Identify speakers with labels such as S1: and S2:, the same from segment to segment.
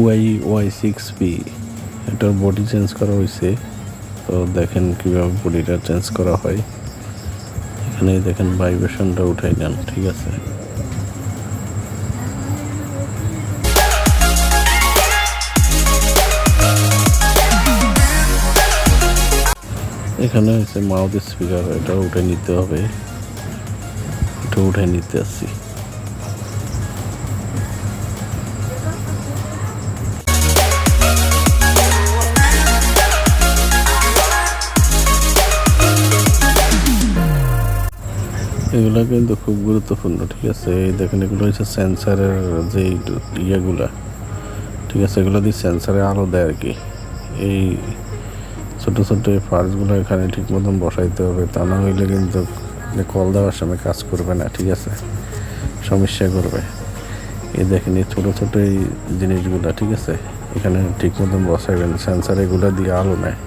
S1: Y Y six P এটার body change করা হয়েছে। তো দেখেন কীভাবে বডিটা চেঞ্জ করা হয়। এখানে দেখেন ভাইব্রেশনটা উঠাই নেন ঠিক আছে? এখানে হচ্ছে মাউথ স্পিকার এটা উঠে নিতে হবে। এটা উঠে নিতে আসছি এগুলো কিন্তু খুব গুরুত্বপূর্ণ, ঠিক আছে? এই দেখেন, এগুলো হচ্ছে সেন্সারের যে ইয়েগুলা, ঠিক আছে? এগুলো দিয়ে সেন্সারে আলো দেয় আর কি। এই ছোট ছোট পার্টসগুলো এখানে ঠিক মতন বসাইতে হবে, তা না হইলে কিন্তু কল দেওয়ার সময় কাজ করবে না, ঠিক আছে? সমস্যা করবে। এই দেখেন, এই ছোটো ছোটো এই জিনিসগুলো, ঠিক আছে? এখানে ঠিক মতন বসাইবেন সেন্সার এগুলো দিয়ে আলো নেয়।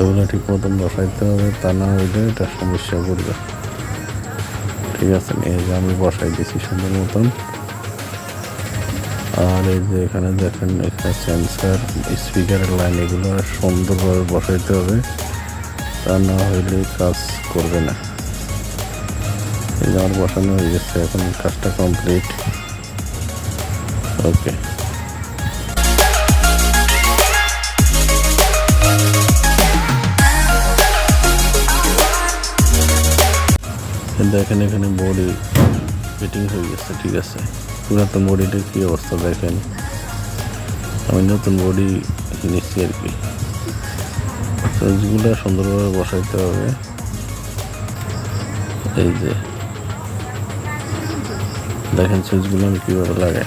S1: এগুলো ঠিক মতন বসাইতে হবে, তা না হইলে এটা সমস্যা করবে। ঠিক আছে, এই যে আমি বসাই দিয়েছি সুন্দর মতন। আর এই যে এখানে দেখেন এখানে সেন্সার স্পিকারের লাইন এগুলো সুন্দরভাবে বসাইতে হবে। তা না হইলে কাজ করবে না। এই যে আমার বসানো হয়ে গেছে, এখন কাজটা কমপ্লিট ওকে দেখেন এখানে বডি ফিটিং হয়ে গেছে, ঠিক আছে। পুরাতন বডিটার কী অবস্থা দেখেন? আমি নতুন বডি কিনেছি আর কি। সুইচগুলো সুন্দরভাবে বসাইতে হবে। এই যে। দেখেন সুইচগুলো আমি কীভাবে লাগাই।